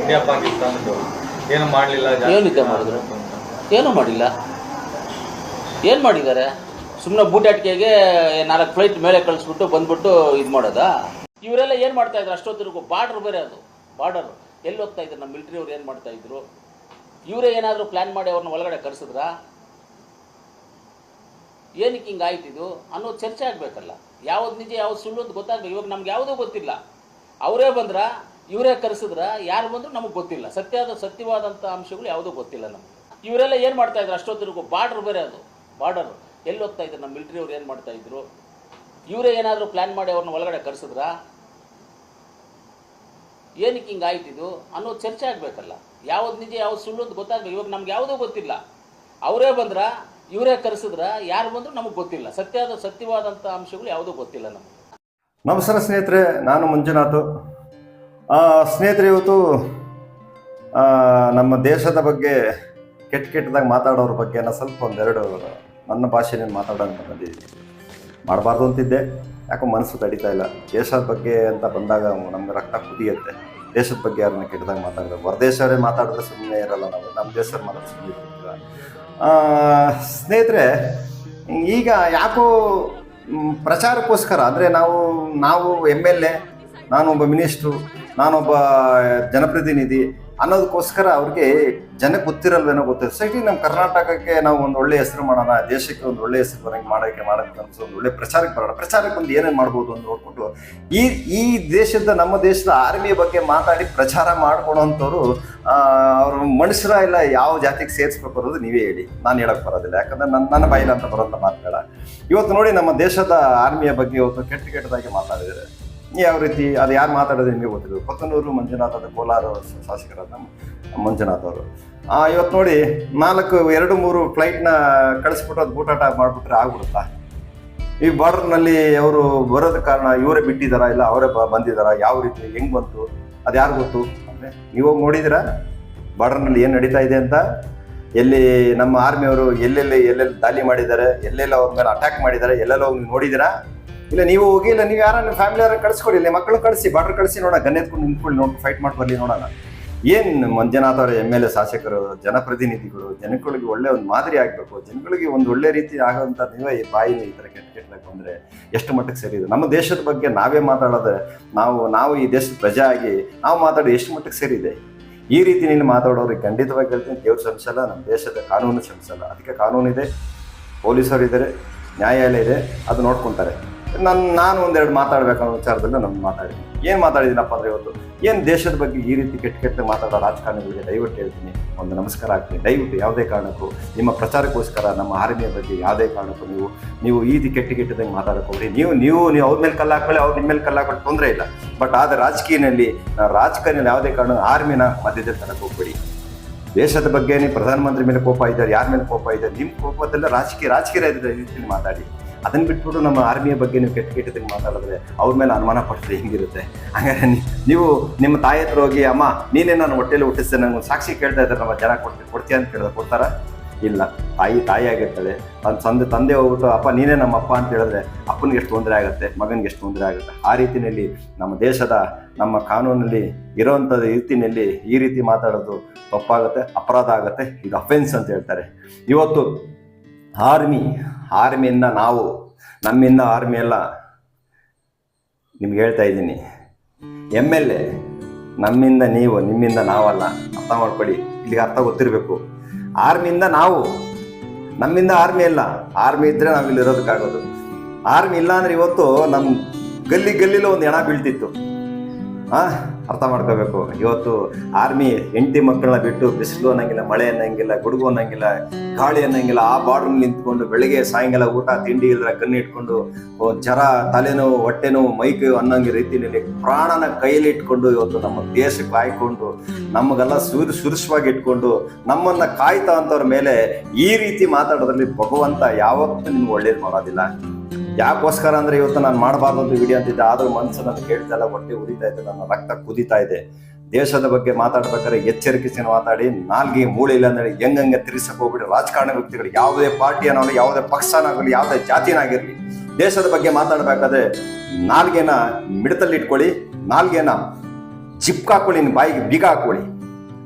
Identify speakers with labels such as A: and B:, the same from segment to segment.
A: India ಪಾಕಿಸ್ತಾನದ್ದು ಏನು ಮಾಡಲಿಲ್ಲ
B: ಮಾಡಿದ್ರು ಏನೂ ಮಾಡಿಲ್ಲ? ಏನು ಮಾಡಿದ್ದಾರೆ? ಸುಮ್ಮನೆ ಬೂಟಾಟಿಕೆಗೆ ನಾಲ್ಕು ಫ್ಲೈಟ್ ಮೇಲೆ ಕಳಿಸ್ಬಿಟ್ಟು ಬಂದ್ಬಿಟ್ಟು ಇದು ಮಾಡೋದಾ? ಇವರೆಲ್ಲ ಏನು ಮಾಡ್ತಾ ಇದ್ರು? ಅಷ್ಟೊತ್ತಿಗೂ ಬಾರ್ಡರ್ ಬೇರೆ ಅದು. ಬಾರ್ಡರ್ ಎಲ್ಲಿ ಹೋಗ್ತಾ ಇದ್ರು? ನಮ್ಮ ಮಿಲಿಟ್ರಿ ಅವ್ರು ಏನು ಮಾಡ್ತಾ ಇದ್ರು? ಇವರೇ ಏನಾದರೂ ಪ್ಲ್ಯಾನ್ ಮಾಡಿ ಅವ್ರನ್ನ ಒಳಗಡೆ ಕರೆಸಿದ್ರಾ? ಏನಕ್ಕೆ ಹಿಂಗೆ ಅನ್ನೋದು ಚರ್ಚೆ ಆಗಬೇಕಲ್ಲ. ಯಾವ್ದು ನಿಜ ಯಾವ್ದು ಸುಳ್ಳು ಅಂತ ಗೊತ್ತಾಗಬೇಕು. ಇವಾಗ ನಮ್ಗೆ ಯಾವುದೂ ಗೊತ್ತಿಲ್ಲ. ಅವರೇ ಬಂದ್ರ, ಇವರೇ ಕರೆಸಿದ್ರ, ಯಾರು ಬಂದ್ರು ನಮಗೆ ಗೊತ್ತಿಲ್ಲ. ಸತ್ಯದ ಸತ್ಯವಾದಂಥ ಅಂಶಗಳು ಯಾವುದೂ ಗೊತ್ತಿಲ್ಲ ನಮಗೆ. ಇವರೆಲ್ಲ ಏನು ಮಾಡ್ತಾ ಇದ್ರು? ಅಷ್ಟೊತ್ತಿಗೂ ಬಾರ್ಡರ್ ಬೇರೆ ಅದು, ಬಾರ್ಡರ್. ಎಲ್ಲಿ ಹೋಗ್ತಾ ಇದ್ರು? ನಮ್ಮ ಮಿಲಿಟರಿ ಅವ್ರು ಏನು ಮಾಡ್ತಾ ಇದ್ರು? ಇವರೇ ಏನಾದರೂ ಪ್ಲ್ಯಾನ್ ಮಾಡಿ ಅವ್ರನ್ನ ಒಳಗಡೆ ಕರೆಸಿದ್ರ? ಏನಕ್ಕೆ ಹಿಂಗೆ ಆಯ್ತಿದು ಇದು? ಅನ್ನೋದು ಚರ್ಚೆ ಆಗಬೇಕಲ್ಲ. ಯಾವ್ದು ನಿಜ, ಯಾವ್ದು ಸುಳ್ಳು ಅಂತ ಗೊತ್ತಾಗಬೇಕು. ಇವಾಗ ನಮ್ಗೆ ಯಾವುದೂ ಗೊತ್ತಿಲ್ಲ. ಅವರೇ ಬಂದ್ರ, ಇವರೇ ಕರೆಸಿದ್ರ, ಯಾರು ಬಂದ್ರು ನಮಗೆ ಗೊತ್ತಿಲ್ಲ. ಸತ್ಯದ ಸತ್ಯವಾದಂಥ ಅಂಶಗಳು ಯಾವುದೂ ಗೊತ್ತಿಲ್ಲ ನಮಗೆ.
C: ನಮಸ್ಕಾರ ಸ್ನೇಹಿತರೆ, ನಾನು ಮಂಜುನಾಥ್. ಸ್ನೇಹಿತರೆ, ಇವತ್ತು ನಮ್ಮ ದೇಶದ ಬಗ್ಗೆ ಕೆಟ್ಟ ಕೆಟ್ಟದಾಗ ಮಾತಾಡೋರ ಬಗ್ಗೆ ನಾನು ಸ್ವಲ್ಪ ಒಂದೆರಡು ನನ್ನ ಭಾಷೆಯಲ್ಲಿ ಮಾತಾಡೋಂತ ಬಂದಿದ್ದೀನಿ ಮಾಡಬಾರ್ದು ಅಂತಿದ್ದೆ. ಯಾಕೋ ಮನಸ್ಸು ತಡಿತಾ ಇಲ್ಲ. ದೇಶದ ಬಗ್ಗೆ ಅಂತ ಬಂದಾಗ ನಮ್ಗೆ ರಕ್ತ ಕುದಿಯುತ್ತೆ. ದೇಶದ ಬಗ್ಗೆ ಯಾರನ್ನ ಕೆಟ್ಟದಾಗ ಮಾತಾಡಿದ್ರೆ ಹೊರದೇಶವರೇ ಮಾತಾಡಿದ್ರೆ ಸುಮ್ಮನೆ ಇರಲ್ಲ ನಾವು. ನಮ್ಮ ದೇಶದ ಮಾತಾಡೋದು ಸುಮ್ಮನೆ ಸ್ನೇಹಿತರೆ, ಈಗ ಯಾಕೋ ಪ್ರಚಾರಕ್ಕೋಸ್ಕರ, ಅಂದರೆ ನಾವು ನಾವು ಎಂ ಎಲ್ ಎ, ನಾನೊಬ್ಬ ಮಿನಿಸ್ಟ್ರು, ನಾನೊಬ್ಬ ಜನಪ್ರತಿನಿಧಿ ಅನ್ನೋದಕ್ಕೋಸ್ಕರ ಅವ್ರಿಗೆ ಜನಕ್ಕೆ ಗೊತ್ತಿರಲ್ವೇನೋ ಗೊತ್ತಿಲ್ಲ. ಸೈಟಿ ನಮ್ಮ ಕರ್ನಾಟಕಕ್ಕೆ ನಾವು ಒಂದು ಒಳ್ಳೆ ಹೆಸರು ಮಾಡೋಣ, ದೇಶಕ್ಕೆ ಒಂದು ಒಳ್ಳೆ ಹೆಸರು ಬರೋಂಗೆ ಮಾಡೋಕ್ಕೆ ಮಾಡೋಕ್ಕೆ ಅನ್ಸೋ ಒಂದು ಒಳ್ಳೆ ಪ್ರಚಾರಕ್ಕೆ ಬರೋಣ. ಪ್ರಚಾರಕ್ಕೆ ಒಂದು ಏನೇನು ಮಾಡ್ಬೋದು ಅಂತ ನೋಡಿಕೊಂಡು, ಈ ಈ ದೇಶದ, ನಮ್ಮ ದೇಶದ ಆರ್ಮಿಯ ಬಗ್ಗೆ ಮಾತಾಡಿ ಪ್ರಚಾರ ಮಾಡ್ಕೊಳೋಂಥವ್ರು ಅವರು ಮನುಷ್ಯರ ಇಲ್ಲ, ಯಾವ ಜಾತಿಗೆ ಸೇರಿಸ್ಬೇಕು ಅನ್ನೋದು ನೀವೇ ಹೇಳಿ. ನಾನು ಹೇಳಕ್ ಬರೋದಿಲ್ಲ. ಯಾಕಂದ್ರೆ ನನ್ನ ನನ್ನ ಬಾಯಿಲಂತ ಅಂತ ಇವತ್ತು ನೋಡಿ ನಮ್ಮ ದೇಶದ ಆರ್ಮಿಯ ಬಗ್ಗೆ ಇವತ್ತು ಕೆಟ್ಟ ಕೆಟ್ಟದಾಗಿ ಮಾತಾಡಿದರೆ ಯಾವ ರೀತಿ, ಅದು ಯಾರು ಮಾತಾಡೋದು ನಿಮಗೆ ಗೊತ್ತಿಲ್ಲ ಕೊತ್ತನೂರು ಮಂಜುನಾಥದ ಕೋಲಾರ ಶಾಸಕರಾದ ಮಂಜುನಾಥ್ ಅವರು. ಇವತ್ತು ನೋಡಿ ನಾಲ್ಕು, ಎರಡು, ಮೂರು ಫ್ಲೈಟ್ನ ಕಳಿಸ್ಬಿಟ್ಟು ಅದು ಬೂಟಾಟ ಮಾಡಿಬಿಟ್ರೆ ಆಗ್ಬಿಡುತ್ತಾ? ಈ ಬಾರ್ಡರ್ನಲ್ಲಿ ಅವರು ಬರೋದ ಕಾರಣ ಇವರೇ ಬಿಟ್ಟಿದ್ದಾರಾ ಇಲ್ಲ ಅವರೇ ಬಂದಿದ್ದಾರಾ ಯಾವ ರೀತಿ, ಹೆಂಗ್ ಬಂತು, ಅದು ಯಾರು ಗೊತ್ತು? ಅಂದರೆ ನೀವು ನೋಡಿದಿರಾ? ಬಾರ್ಡರ್ನಲ್ಲಿ ಏನು ನಡೀತಾ ಇದೆ ಅಂತ, ಎಲ್ಲಿ ನಮ್ಮ ಆರ್ಮಿಯವರು ಎಲ್ಲೆಲ್ಲಿ ಎಲ್ಲೆಲ್ಲಿ ದಾಳಿ ಮಾಡಿದ್ದಾರೆ, ಎಲ್ಲೆಲ್ಲ ಅವ್ರ ಮೇಲೆ ಅಟ್ಯಾಕ್ ಮಾಡಿದ್ದಾರೆ, ಎಲ್ಲೆಲ್ಲ ಹೋಗಿ ನೋಡಿದ್ದೀರಾ? ಇಲ್ಲ, ನೀವು ಹೋಗಿ, ಇಲ್ಲ, ನೀವು ಯಾರನ್ನ ಫ್ಯಾಮಿಲಿ ಯಾರನ್ನ ಕಳಿಸ್ಕೊಡಿ ಮಕ್ಕಳು ಕಳಿಸಿ, ಬಾರ್ಡರ್ ಕಳಿಸಿ ನೋಡೋಣ ಗನ್ ಎತ್ಕೊಂಡು ನಿಂತ್ಕೊಳ್ಳಿ, ನೋಡಿ ಫೈಟ್ ಮಾಡಿ, ಬರ್ಲಿ, ನೋಡೋಣ. ಏನು ಮಂಜುನಾಥ್ ಅವರ ಎಂ ಎಲ್ ಎ ಶಾಸಕರು, ಜನಪ್ರತಿನಿಧಿಗಳು, ಜನಗಳಿಗೆ ಒಳ್ಳೆ ಒಂದು ಮಾದರಿ ಆಗಬೇಕು, ಜನಗಳಿಗೆ ಒಂದು ಒಳ್ಳೆ ರೀತಿ ಆಗೋಂಥ ನೀವೇ ಈ ಬಾಯಿ ಈ ಥರ ಕೆಟ್ಟ ಕೆಟ್ಟದಾಗ ಬಂದರೆ ಎಷ್ಟು ಮಟ್ಟಕ್ಕೆ ಸರಿ ಇದೆ? ನಮ್ಮ ದೇಶದ ಬಗ್ಗೆ ನಾವೇ ಮಾತಾಡೋದು, ನಾವು ನಾವು ಈ ದೇಶದ ಪ್ರಜೆ ಆಗಿ, ನಾವು ಮಾತಾಡೋದು ಎಷ್ಟು ಮಟ್ಟಕ್ಕೆ ಸರಿ ಇದೆ? ಈ ರೀತಿ ನೀನು ಮಾತಾಡೋರಿಗೆ ಖಂಡಿತವಾಗಿ ಹೇಳ್ತೀನಿ. ದೇವ್ರು ಶ್ರಮಿಸಲ್ಲ ನಮ್ಮ ದೇಶದ ಕಾನೂನು ಶ್ರಮಿಸಲ್ಲ ಅದಕ್ಕೆ ಕಾನೂನಿದೆ, ಪೊಲೀಸರು ಇದ್ದಾರೆ, ನ್ಯಾಯಾಲಯ ಇದೆ, ಅದು ನೋಡ್ಕೊತಾರೆ. ನಾನು ನಾನು ಒಂದೆರಡು ಮಾತಾಡ್ಬೇಕನ್ನೋ ವಿಚಾರದಲ್ಲಿ ನಾನು ಮಾತಾಡಿದ್ದೀನಿ. ಏನು ಮಾತಾಡಿದ್ದೀನಪ್ಪ ಅಂದರೆ ಇವತ್ತು, ಏನು ದೇಶದ ಬಗ್ಗೆ ಈ ರೀತಿ ಕೆಟ್ಟ ಕೆಟ್ಟ ಮಾತಾಡೋ ರಾಜಕಾರಣಿಗಳಿಗೆ ದಯವಿಟ್ಟು ಹೇಳ್ತೀನಿ. ಒಂದು ನಮಸ್ಕಾರ ಹಾಕ್ತೀನಿ ದಯವಿಟ್ಟು ಯಾವುದೇ ಕಾರಣಕ್ಕೂ, ನಿಮ್ಮ ಪ್ರಚಾರಕ್ಕೋಸ್ಕರ, ನಮ್ಮ ಆರ್ಮಿಯ ಬಗ್ಗೆ ಯಾವುದೇ ಕಾರಣಕ್ಕೂ ನೀವು ನೀವು ಈ ರೀತಿ ಕೆಟ್ಟ ಕೆಟ್ಟದಂಗೆ ಮಾತಾಡಕ್ಕೆ ನೀವು ನೀವು ನೀವು ಅವ್ರ ಮೇಲೆ ಕಲ್ಲು ಹಾಕೊಳ್ಳಿ ಅವ್ರ ನಿಮ್ಮ ಮೇಲೆ ಕಲ್ಲು ತೊಂದರೆ ಇಲ್ಲ. ಬಟ್ ಆದರೆ ರಾಜಕೀಯನಲ್ಲಿ, ರಾಜಕಾರಣಿಯಲ್ಲಿ ಯಾವುದೇ ಕಾರಣ ಆರ್ಮಿನ ಮಧ್ಯದಲ್ಲಿ ತನಕ ಹೋಗ್ಬೇಡಿ. ದೇಶದ ಬಗ್ಗೆ ನೀವು ಪ್ರಧಾನಮಂತ್ರಿ ಮೇಲೆ ಕೋಪ ಇದ್ದಾರೆ, ಯಾರ ಮೇಲೆ ಕೋಪ ಇದೆ ನಿಮ್ಮ ಕೋಪದಲ್ಲ ರಾಜಕೀಯ ರಾಜಕೀಯ ರೀತಿಯಲ್ಲಿ ಮಾತಾಡಿ. ಅದನ್ನ ಬಿಟ್ಬಿಟ್ಟು ನಮ್ಮ ಆರ್ಮಿಯ ಬಗ್ಗೆ ನೀವು ಕೆಟ್ಟ ಕೆಟ್ಟದಾಗ ಮಾತಾಡಿದ್ರೆ ಅವ್ರ ಮೇಲೆ ಅನುಮಾನ ಪಡ್ತಾರೆ ಹಿಂಗಿರುತ್ತೆ? ಹಾಗಾದ್ರೆ ನೀವು ನಿಮ್ಮ ತಾಯಿ ಹತ್ರ ಹೋಗಿ, ಅಮ್ಮ, ನೀನೇ ನಾನು ಹೊಟ್ಟೆಲಿ ಹುಟ್ಟಿಸ್ತೇನೆ ನಂಗೆ ಒಂದು ಸಾಕ್ಷಿ ಕೇಳ್ತಾ ಇದ್ದಾರೆ ನಮ್ಮ ಜನ ಕೊಡ್ತೀವಿ ಕೊಡ್ತೀಯ ಅಂತ ಕೇಳಿದ್ರೆ ಕೊಡ್ತಾರ? ಇಲ್ಲ. ತಾಯಿ ತಾಯಿ ಆಗಿರ್ತಾಳೆ ತನ್ನ ತಂದೆ ತಂದೆ ಹೋಗ್ಬಿಟ್ಟು, ಅಪ್ಪ, ನೀನೇ ನಮ್ಮ ಅಪ್ಪ ಅಂತ ಹೇಳಿದ್ರೆ ಅಪ್ಪನಿಗೆ ಎಷ್ಟು ತೊಂದರೆ ಆಗುತ್ತೆ, ಮಗನಿಗೆ ಎಷ್ಟು ತೊಂದರೆ ಆಗುತ್ತೆ? ಆ ರೀತಿಯಲ್ಲಿ ನಮ್ಮ ದೇಶದ, ನಮ್ಮ ಕಾನೂನಲ್ಲಿ ಇರೋವಂಥ ರೀತಿಯಲ್ಲಿ ಈ ರೀತಿ ಮಾತಾಡೋದು ತಪ್ಪಾಗುತ್ತೆ, ಅಪರಾಧ ಆಗುತ್ತೆ. ಇದು ಅಫೆನ್ಸ್ ಅಂತ ಹೇಳ್ತಾರೆ. ಇವತ್ತು ಆರ್ಮಿ ಆರ್ಮಿಯಿಂದ ನಾವು, ನಮ್ಮಿಂದ ಆರ್ಮಿ ಎಲ್ಲ ನಿಮ್ಗೆ ಹೇಳ್ತಾ ಇದ್ದೀನಿ. ಎಂ ಎಲ್ ಎ ನಮ್ಮಿಂದ ನೀವು, ನಿಮ್ಮಿಂದ ನಾವಲ್ಲ. ಅರ್ಥ ಮಾಡ್ಕೊಳ್ಳಿ. ಇಲ್ಲಿಗೆ ಅರ್ಥ ಗೊತ್ತಿರಬೇಕು. ಆರ್ಮಿಯಿಂದ ನಾವು, ನಮ್ಮಿಂದ ಆರ್ಮಿ ಇಲ್ಲ. ಆರ್ಮಿ ಇದ್ರೆ ನಾವು ಇಲ್ಲಿ ಇರೋದಕ್ಕಾಗೋದು. ಆರ್ಮಿ ಇಲ್ಲ ಅಂದ್ರೆ ಇವತ್ತು ನಮ್ಮ ಗಲ್ಲಿ ಗಲ್ಲಿಲೋ ಒಂದು ಹೆಣ ಬೀಳ್ತಿತ್ತು. ಆ? ಅರ್ಥ ಮಾಡ್ಕೋಬೇಕು. ಇವತ್ತು ಆರ್ಮಿ ಹೆಂಡತಿ ಮಕ್ಕಳನ್ನ ಬಿಟ್ಟು ಬಿಸಿಲು ಅನ್ನಂಗಿಲ್ಲ, ಮಳೆ ಅನ್ನಂಗಿಲ್ಲ, ಗುಡುಗು ಅನ್ನಂಗಿಲ್ಲ, ಗಾಳಿ ಅನ್ನಂಗಿಲ್ಲ, ಆ ಬಾರ್ಡರ್ ನಿಂತ್ಕೊಂಡು ಬೆಳಗ್ಗೆ ಸಾಯಂಕಾಲ ಊಟ, ತಿಂಡಿ ಇಲ್ಲದ್ರೆ ಕಣ್ಣು ಇಟ್ಕೊಂಡು ಜರ ತಲೆನೋವು, ಹೊಟ್ಟೆನೋವು, ಮೈಕು ಅನ್ನಂಗೆ ರೀತಿಯಲ್ಲಿ ಪ್ರಾಣನ ಕೈಯಲ್ಲಿ ಇಟ್ಕೊಂಡು ಇವತ್ತು ನಮ್ಮ ದೇಶ ಕಾಯ್ಕೊಂಡು, ನಮಗೆಲ್ಲ ಸುರ್ ಸುರಕ್ಷವಾಗಿ ಇಟ್ಕೊಂಡು, ನಮ್ಮನ್ನ ಕಾಯ್ತಾ ಅಂತವ್ರ ಮೇಲೆ ಈ ರೀತಿ ಮಾತಾಡೋದ್ರಲ್ಲಿ ಭಗವಂತ ಯಾವತ್ತೂ ನಿಮ್ಗೆ ಒಳ್ಳೇದು ಮಾಡೋದಿಲ್ಲ. ಯಾಕೋಸ್ಕರ ಅಂದ್ರೆ ಇವತ್ತು ನಾನು ಮಾಡಬಾರ್ದು ಅಂತ ವಿಡಿಯೋ ಅಂತಿದ್ದೆ, ಆದ್ರೂ ಮನಸ್ಸು ನನ್ನ ಕೇಳ್ತಾ ಇಲ್ಲ, ಹೊಟ್ಟೆ ಉರಿತಾ ಇದೆ, ನನ್ನ ರಕ್ತ ಕುದಿತಾ ಇದೆ. ದೇಶದ ಬಗ್ಗೆ ಮಾತಾಡ್ಬೇಕಾದ್ರೆ ಎಚ್ಚರಿಕೆಸಿನ ಮಾತಾಡಿ, ನಾಲ್ಗೆ ಮೂಳೆ ಇಲ್ಲ ಅಂದ್ರೆ ಹೆಂಗಂಗೆ ತಿರ್ಸಕ್ ಹೋಗ್ಬಿಡಿ. ರಾಜಕಾರಣ ವ್ಯಕ್ತಿಗಳು, ಯಾವುದೇ ಪಾರ್ಟಿಯನ್ನಾಗಲಿ ಯಾವುದೇ ಪಕ್ಷನಾಗಲಿ ಯಾವುದೇ ಜಾತಿನಾಗಿರ್ಲಿ ದೇಶದ ಬಗ್ಗೆ ಮಾತಾಡ್ಬೇಕಾದ್ರೆ ನಾಲ್ಗೆನ ಮಿಡತಲ್ಲಿಟ್ಕೊಳ್ಳಿ ನಾಲ್ಗೆನ ಚಿಪ್ಕಾಕೊಳ್ಳಿ ನಿಮ್ಮ ಬಾಯಿಗೆ ಬೀಗ ಹಾಕೊಳ್ಳಿ.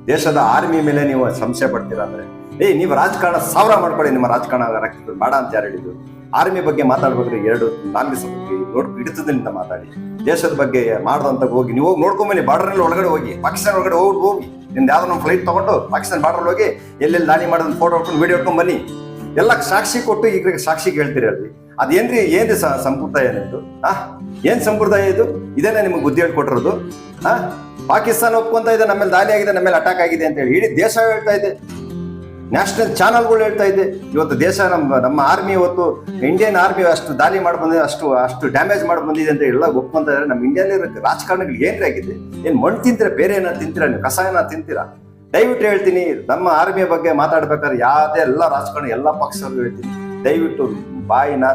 C: ದೇಶದ ಆರ್ಮಿ ಮೇಲೆ ನೀವು ಸಂಶಯ ಪಡ್ತೀರಾ ಅಂದ್ರೆ, ಏಯ್, ನೀವು ರಾಜಕಾರಣ ಸಾವಿರ ಮಾಡ್ಕೊಳ್ಳಿ, ನಿಮ್ಮ ರಾಜಕಾರಣ ರಕ್ತ ಬೇಡ ಅಂತ ಯಾರು ಹೇಳಿದ್ರು. ಆರ್ಮಿ ಬಗ್ಗೆ ಮಾತಾಡ್ಬೇಕಾದ್ರೆ ಎರಡು ನಾಲ್ಕು ಬಗ್ಗೆ ನೋಡ್ ಹಿಡಿತದಿಂದ ಮಾತಾಡಿ. ದೇಶದ ಬಗ್ಗೆ ಮಾಡ್ದಂತ ಹೋಗಿ, ನೀವು ಹೋಗಿ ನೋಡ್ಕೊಂಬನ್ನಿ ಬಾರ್ಡರ್ನಲ್ಲಿ ಒಳಗಡೆ ಹೋಗಿ, ಪಾಕಿಸ್ತಾನ ಒಳಗಡೆ ಹೋಗಿ ಹೋಗಿ. ನಿಮ್ದು ಯಾವ್ದೋ ನಮ್ಮ ಫ್ಲೈಟ್ ತಗೊಂಡು ಪಾಕಿಸ್ತಾನ ಬಾರ್ಡರ್ ಹೋಗಿ ಎಲ್ಲೆಲ್ಲಿ ದಾಳಿ ಮಾಡೋದು ಫೋಟೋ ಹೊಡ್ಕೊಂಡು ವಿಡಿಯೋ ಹೊಡ್ಕೊಂಡು ಬನ್ನಿ ಎಲ್ಲ ಸಾಕ್ಷಿ ಕೊಟ್ಟು ಈಗ ಸಾಕ್ಷಿ ಹೇಳ್ತೀರಿ ಅಲ್ಲಿ. ಅದೇನ್ರಿ ಏನ್ರಿ ಸಂಪ್ರದಾಯ ನಿಮ್ದು? ಆ? ಏನ್ ಸಂಪ್ರದಾಯ ಇದು? ಇದೇನೆ ನಿಮ್ಗೆ ಬುದ್ಧಿ ಹೇಳ್ಕೊಟ್ಟಿರೋದು? ಆ? ಪಾಕಿಸ್ತಾನ ಒಪ್ಕೊಂತ ಇದೆ ನಮ್ಮ ಮೇಲೆ ದಾಳಿ ಆಗಿದೆ ನಮ್ಮ ಮೇಲೆ ಅಟ್ಯಾಕ್ ಆಗಿದೆ ಅಂತ ಹೇಳಿ, ಇಡೀ ದೇಶ ಹೇಳ್ತಾ ಇದೆ. ನ್ಯಾಷನಲ್ ಚಾನಲ್ಗಳು ಹೇಳ್ತಾ ಇದೆ. ಇವತ್ತು ದೇಶ ನಮ್ಮ ನಮ್ಮ ಆರ್ಮಿ ಇವತ್ತು ಇಂಡಿಯನ್ ಆರ್ಮಿ ಅಷ್ಟು ದಾಳಿ ಮಾಡಿ ಬಂದಿದೆ, ಅಷ್ಟು ಅಷ್ಟು ಡ್ಯಾಮೇಜ್ ಮಾಡಿ ಬಂದಿದೆ ಅಂತ ಎಲ್ಲ ಒಪ್ಕೊಂತ ಇದ್ದಾರೆ ನಮ್ಮ ಇಂಡಿಯಾದಲ್ಲಿ ರಾಜಕಾರಣಗಳು ಏನ್ರಿ ಆಗಿದೆ? ಏನ್ ಮಣ್ಣು ತಿಂತೀರಾ, ಬೇರೆ ಏನಾರು ತಿಂತೀರಾ, ನೀವು ಕಸಾಯನ ತಿಂತೀರಾ? ದಯವಿಟ್ಟು ಹೇಳ್ತೀನಿ, ನಮ್ಮ ಆರ್ಮಿಯ ಬಗ್ಗೆ ಮಾತಾಡ್ಬೇಕಾದ್ರೆ ಯಾವುದೇ ಎಲ್ಲ ರಾಜಕಾರಣ, ಎಲ್ಲ ಪಕ್ಷಗಳು ಹೇಳ್ತೀನಿ. ದಯವಿಟ್ಟು ಬಾಯಿನ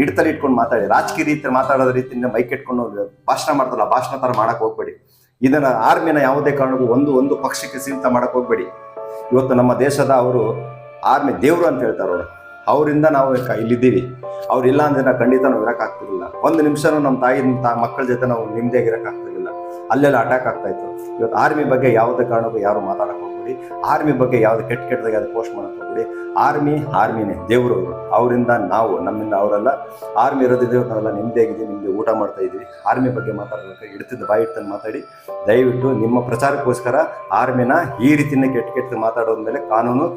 C: ಹಿಡ್ತಲ್ಲಿ ಇಟ್ಕೊಂಡು ಮಾತಾಡಿ. ರಾಜಕೀಯ ರೀತಿ ಮಾತಾಡೋದ ರೀತಿಯಿಂದ ಮೈಕ್ ಇಟ್ಕೊಂಡು ಭಾಷಣ ಮಾಡ್ತಲ್ಲ ಭಾಷಣ ಥರ ಮಾಡಕ್ ಹೋಗ್ಬೇಡಿ. ಇದನ್ನ ಆರ್ಮಿನ ಯಾವುದೇ ಕಾರಣಕ್ಕೂ ಒಂದು ಒಂದು ಪಕ್ಷಕ್ಕೆ ಸೀಮಿತ ಮಾಡಕ್ ಹೋಗ್ಬೇಡಿ. ಇವತ್ತು ನಮ್ಮ ದೇಶದ ಅವರು ಆರ್ಮಿ ದೇವರು ಅಂತ ಹೇಳ್ತಾರೆ ಅವರು. ಅವರಿಂದ ನಾವು ಇಲ್ಲಿದ್ದೀವಿ. ಅವ್ರು ಇಲ್ಲ ಅಂದ್ರೆ ಖಂಡಿತ ನಾವು ಇರೋಕ್ಕಾಗ್ತಿರಲಿಲ್ಲ. ಒಂದು ನಿಮಿಷನೂ ನಮ್ಮ ತಾಯಿ ಮಕ್ಕಳ ಜೊತೆ ನಾವು ನಿಮ್ಮದೇ ಇರೋಕ್ಕಾಗ್ತಿರ್ಲಿಲ್ಲ. ಅಲ್ಲೆಲ್ಲ ಅಟ್ಯಾಕ್ ಆಗ್ತಾ ಇತ್ತು. ಇವತ್ತು ಆರ್ಮಿ ಬಗ್ಗೆ ಯಾವುದೇ ಕಾರಣಕ್ಕೂ ಯಾರು ಮಾತಾಡಕ್ ಹೋಗ್ಬೇಡಿ. ಆರ್ಮಿ ಬಗ್ಗೆ ಯಾವುದು ಕೆಟ್ಟ ಕೆಟ್ಟದಾಗ ಅದು ಪೋಸ್ಟ್ ಮಾಡಕ್ ಹೋಗ್ಬೇಡಿ. ಆರ್ಮಿ ಆರ್ಮಿನೇ ದೇವರು ಅವರಿಂದ ನಾವು, ನಮ್ಮಿಂದ ಅವರೆಲ್ಲ. ಆರ್ಮಿ ಇರೋದಿದ್ದೇವೆ ನಾವೆಲ್ಲ ನಿಮ್ಮದೇ ಆಗಿದೆ ನಿಮ್ಮದೇ ಊಟ ಮಾಡ್ತಾ ಇದ್ದೀವಿ ಆರ್ಮಿ ಬಗ್ಗೆ ಮಾತಾಡಬೇಕು. ಇಡ್ತಿದ್ದ ಬಾಯಿ ಇಡ್ತಾನೆ ಮಾತಾಡಿ. ದಯವಿಟ್ಟು ನಿಮ್ಮ ಪ್ರಚಾರಕ್ಕೋಸ್ಕರ ಆರ್ಮಿನ ಈ ರೀತಿಯೇ ಕೆಟ್ಟ ಕೆಟ್ಟ ಮಾತಾಡೋದ ಮೇಲೆ ಕಾನೂನು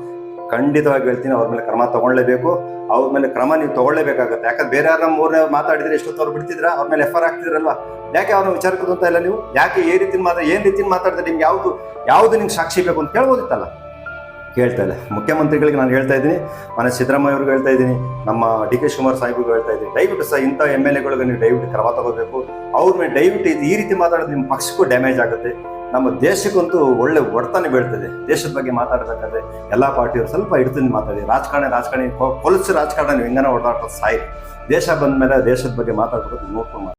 C: ಖಂಡಿತವಾಗಿ ಹೇಳ್ತೀನಿ, ಅವ್ರ ಮೇಲೆ ಕ್ರಮ ತಗೊಳ್ಳೇಬೇಕು. ಅವ್ರ ಮೇಲೆ ಕ್ರಮ ನೀವು ತಗೊಳ್ಳೇಬೇಕಾಗುತ್ತೆ. ಯಾಕಂದ್ರೆ ಬೇರೆ ಯಾರ ಮೂರನೇ ಮಾತಾಡಿದ್ರೆ ಎಷ್ಟೊತ್ತು ಅವ್ರು ಬಿಡ್ತಿದ್ರ? ಅವ್ರ ಮೇಲೆ ಎಫ್ ಆರ್ ಯಾಕೆ ಅವ್ರನ್ನ ವಿಚಾರಕ್ಕೆ ಅಂತ ಇಲ್ಲ ನೀವು? ಯಾಕೆ ಈ ರೀತಿ ಮಾತ್ರ ಏನ್ ರೀತಿ ಮಾತಾಡಿದ್ರೆ ನಿಮ್ಗೆ ಯಾವುದು ಯಾವುದು ನಿಮ್ಗೆ ಸಾಕ್ಷಿ ಬೇಕು ಅಂತ ಕೇಳ್ಬೋದಿತ್ತಲ್ಲ ಕೇಳ್ತಾ ಇಲ್ಲ ಮುಖ್ಯಮಂತ್ರಿಗಳಿಗೆ ನಾನು ಹೇಳ್ತಾ ಇದ್ದೀನಿ ಮನೆ ಸಿದ್ದರಾಮಯ್ಯ ಅವ್ರಿಗೆ ಹೇಳ್ತಾ ಇದ್ದೀನಿ, ನಮ್ಮ ಡಿ ಕೆ ಶಿವಕುಮಾರ್ ಸಾಹೇಬ್ರಿಗೂ ಹೇಳ್ತಾ ಇದ್ದೀನಿ. ದಯವಿಟ್ಟು ಸಹ ಇಂಥ ಎಂ ಎಲ್ ಎಗಳಿಗೆ ನೀವು ದಯವಿಟ್ಟು ಕ್ರಮ ತಗೋಬೇಕು ಅವ್ರ ಮೇಲೆ ದಯವಿಟ್ಟು ಈ ರೀತಿ ಮಾತಾಡೋದು ನಿಮ್ಮ ಪಕ್ಷಕ್ಕೂ ಡ್ಯಾಮೇಜ್ ಆಗುತ್ತೆ. ನಮ್ಮ ದೇಶಕ್ಕಂತೂ ಒಳ್ಳೆ ಒಡ್ತಾನೆ ಬೀಳ್ತದೆ. ದೇಶದ ಬಗ್ಗೆ ಮಾತಾಡಬೇಕಾದ್ರೆ ಎಲ್ಲ ಪಾರ್ಟಿಯವರು ಸ್ವಲ್ಪ ಹಿಡ್ತೀನಿ ಮಾತಾಡಿ. ರಾಜಕಾರಣ, ರಾಜಕಾರಣಿ ಕೊಲಸು ರಾಜಕಾರಣ ನೀವು ಹೆಂಗನ ಹೊಡೆದಾಡ್ತಾ ಸಾಯಿ. ದೇಶ ಬಂದ ಮೇಲೆ ದೇಶದ ಬಗ್ಗೆ ಮಾತಾಡ್ಬೇಕು ನೋಡ್ಕೊಂಡು.